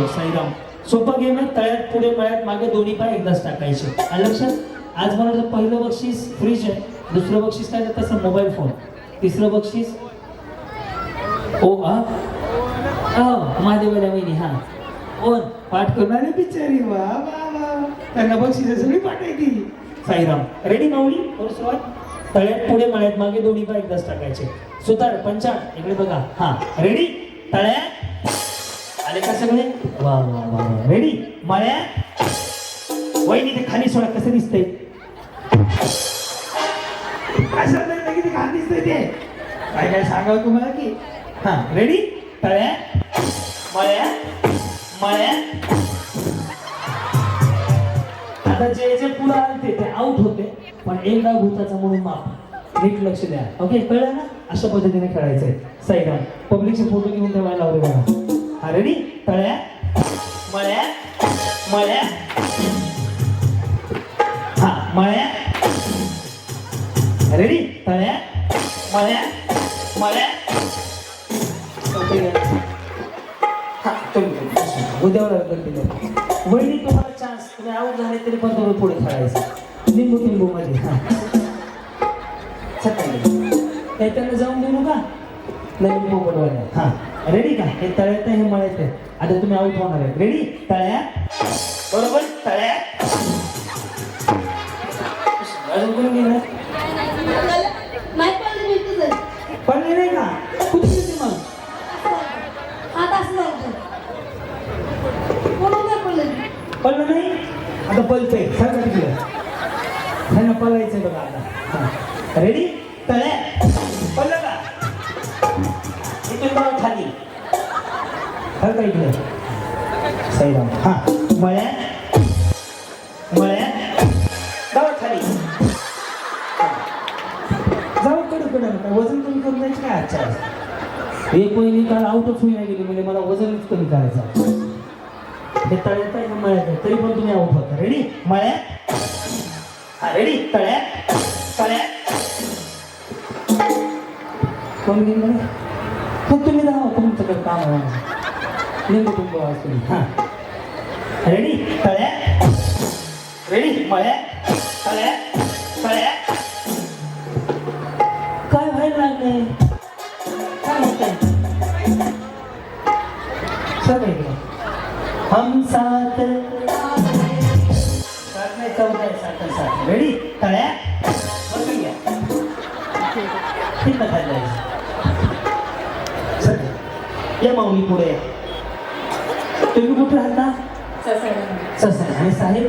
हो साईराम. सोपा गेम आहे तळ्यात पुढे मळ्यात मागे दोन्ही पाय एकदाच टाकायचे. आणि लक्षात? आज मला पहिलं बक्षीस फ्रीज आहे दुसरं बक्षीस काय तसं मोबाईल फोन तिसरं बक्षीस? ओ आ? महादेवाला वहिनी हा. ओन पाठ करणारे बिचारी वा वा त्यांना बक्षीस सगळी पाठायची साईराम रेडी माऊली? बरोबर सुरुवात? तळ्यात पुढे मळ्यात मागे दोन्ही पाय एकदाच टाकायचे. सुतार पंचा इकडे बघा. हा रेडी तळ्यात आले का सगळे? वा वा वा रेडी मळ्या? वहिनी ते खाली सोडा कसं दिसतंय? कसं नाही किती खाली दिसतंय ते. काय काय सांगावं तुम्हाला की? हा रेडी तळ्या? मळ्या? मळ्या? आता जे जे पुढे आलते ते आउट होते पण एकदा भूताचा म्हणून माप नीट लक्ष द्या. ओके कळलं ना? अशा पद्धतीने खेळायचंय. साईडा पब्लिकचे फोटो घेऊन ठेवायला लावले बघा. हरणी तळ्या मळ्या मळ्या. हा मळ्या. हरणी तळ्या मळ्या मळ्या. उद्यावर वहिनी तुम्हाला चान्स तुम्ही आऊट झाले तरी पण तुम्ही पुढे खेळायचं. लिंबू लिंबू मध्ये सकाळी. काही त्यांना जाऊन देऊ का? नवीन पोपटवाल्या हा. रेडी का? हे तळ्यात हे मळ्यात आहे. आता तुम्ही आऊट होणार आहे रेडी तळ्या बरोबर? तळ्या अजून कोणी गेलं? माहीत पडलं नाही का? कुठे गेली मग? असं पडलं नाही? आता पलतंय. सांगा तिकडे. त्यांना पलायचं बघा आता. रेडी तळ्या पडलं का इथून बघा खाली हर का इकडे साईराम हा मळ्या मळ्या जाऊ खाली जाऊ कडे कडे काय वजन कमी करून द्यायचं काय आजच्या एक महिने काल आउटच होईना गेली म्हणजे मला वजनच कमी करायचं हे तळ्यात आहे मळ्यात आहे तरी पण तुम्ही आउट होता रेडी मळ्यात हा रेडी तळ्यात तळ्यात कोण गेलं मग तुम्ही जावा तुमच्याकडे काम आहे लिंबू तुंबू असतो हा रेडी तळ्यात रेडी मळ्यात तळ्यात तळ्यात काय व्हायला लागलंय काय होतंय आहे इकडे हम साथ साथ नाही चौदा आहे सात सात रेडी तळ्या बसून घ्या ठीक आहे खाली या माऊली पुढे. तुम्ही कुठे राहता? ससा आणि साहेब?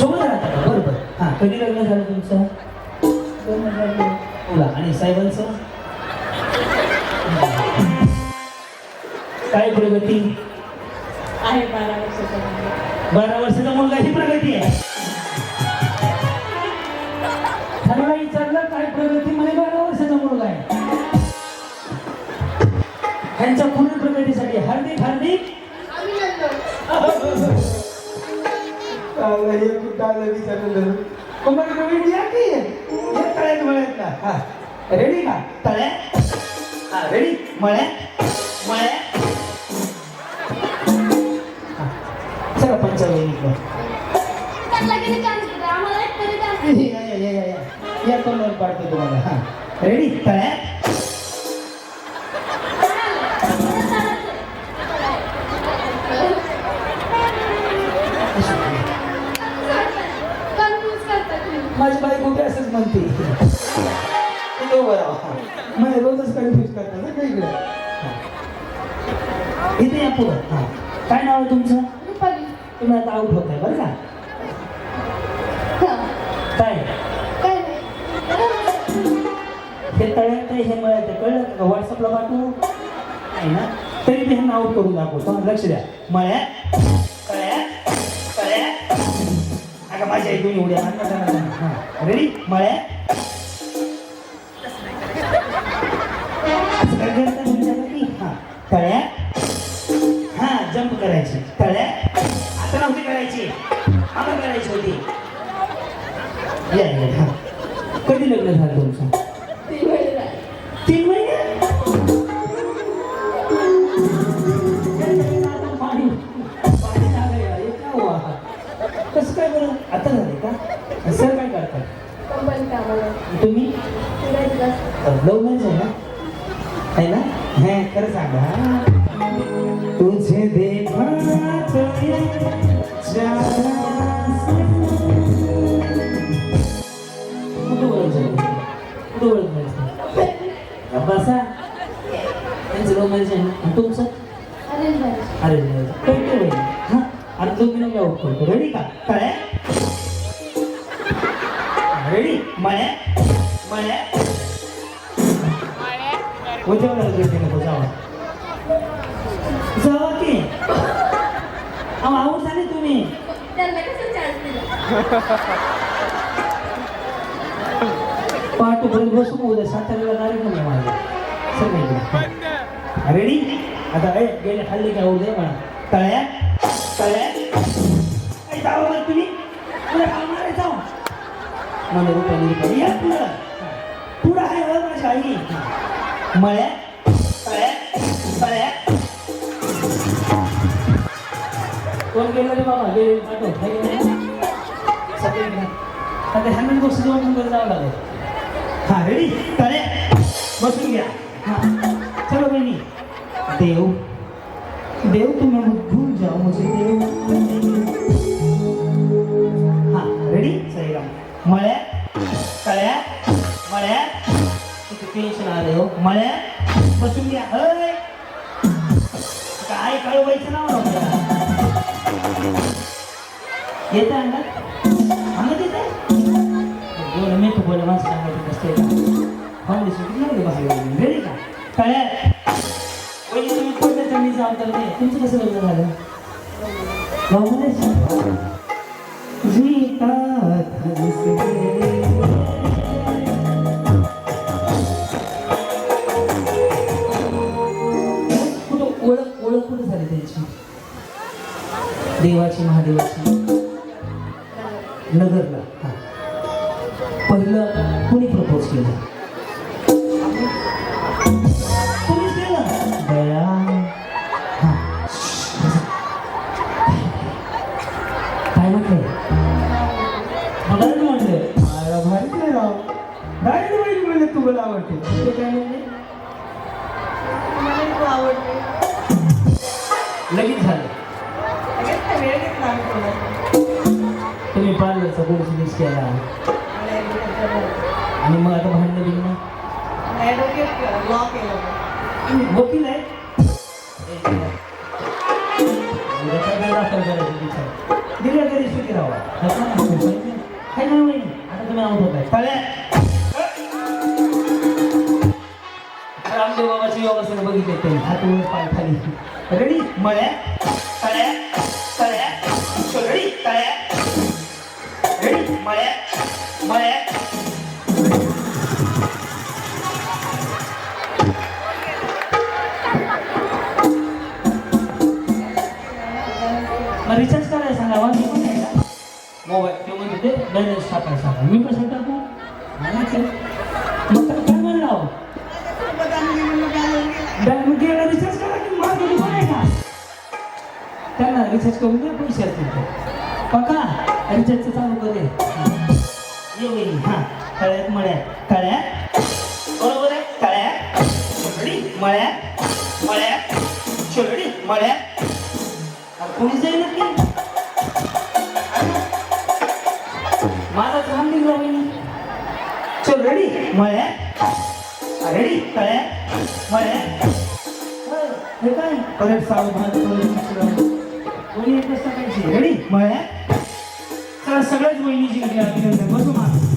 सोबत राहता का? बरोबर हां कधी लग्न झालं तुमचं? दोन हजार दोन. बोला. आणि साहेबांचं? काय प्रगती? आहे बारा वर्षाचा. बारा वर्षाचा मुलगा ही प्रगती आहे. रेडी का? तळ्या हा रेडी. मळ्या मळ्या हा. चला पंचावन्न त्यातला किती chance होते? आम्हाला एक तरी chance. नाही. या तोंडावर पाडतो तुम्हाला. हा रेडी. तळ्या म्हणते तो बरं मला रोजच कन्फ्यूज करतात ना इकडे. हा. इथे या पुढं. हा. काय नाव आहे तुमचं? रुपाली. तुम्ही आता आउट होत आहे बरं का. काय. हे तळ्यात हे मळ्यात. कळलं का? व्हॉट्सअपला पाठवू? नाही ना? तरी मी ह्यांना आउट करून दाखवतो. लक्ष द्या. मळ्यात अगं माझ्या उड्या आणा. हा. रेडी मळ्यात असं काय करता. तुमच्यासाठी हा. तळ्यात तुम्ही? फिरायचं लव मॅरेज आहे ना? आहे ना? हे खरं सांगा. तुझे बसा. त्यांचं लव मॅरेज आहे ना? तुमचं? अरेंज मॅरेज अरे बाई हां? मिनिट आउट करतो रेडी का? काय रेडी मळे मळे उद्यावर गेले नको जावा? जावा की. अहो आऊट झाले तुम्ही. पहाटे पर्यंत बसून उद्या साताऱ्याला कार्यक्रम आहे माझा सगळीकडे रेडी आता ए गेले खाल्ली काय उद्या म्हणा तळ्या तळ्या जावं तुम्ही. मला रुपये रुपये या पुढं पुढं आहे बरं माझ्या आई मळ्या कोण गेलं रे बाबा गेले पाठव काय गेलं सगळे आता जावं लागेल हा रेडी तळे बसून घ्या हा चलो बहिणी देव देव तुम्ही मत भूल जाओ मुझे देव हा रेडी सही राम. मळ्या मळ्या बसून घ्या. अय काय कळवायचं ना येत आहे ना अंगात? येते? बोल मी तू बोल माझं सांगायचं नसते का? फाउंडेशन किती लागले बाहेर? रेडी का? काय वहिनी तुम्ही कोणत्या त्यांनी मी तर तुमचं कसं लग्न झालं? भाऊमध्येच झाली त्यांची देवाची महादेवाची. नगरला. पहिलं कुणी प्रपोज केलं? तुम्हीच केलं? दया. काय म्हटलं? डायरेक्ट म्हटले. मला माहिती राव. डायरेक्ट माहिती म्हणले तुम्हाला आवडते. ते काय म्हणले? लगेच झालं. आम्ही तुम्ही पार्लरचा कोर्स मिस केला. मला आणि मग आता भांडणं बिघणं ना केलं वकील आहे दाखल दिल्या तरी सुखी राहावा ह्याचं नाही आता तुम्ही आउट होताय तळ्या. योगासनं देते. हात वर पाय खाली रेडी मळ्या तळ्या तळ्या तळ्या. मळ्या मळ्या. रिचार्ज करायला सांगा मी पण मोबाईल ते म्हणजे ते बॅलन्स टाकायला सांगा. मी कसं टाकू? रिचार्ज करून द्या पैसे असतील ते पका. रिचार्जचं चालू करे ये वहिनी हां. कळ्यात मळ्यात. कळ्यात. बरोबर आहे. कळ्यात. शेवडी मळ्यात. मळ्यात. शेवडी मळ्यात. अरे कोणी जाईल की माझा थांब निघला वहिनी चल रेडी मळ्यात रेडी मळ्यात. हे काय? परत सावधान कोणी एक टाकायची रेडी मळ्या चला सगळ्याच वहिनीची अभिनंदन. बसू माग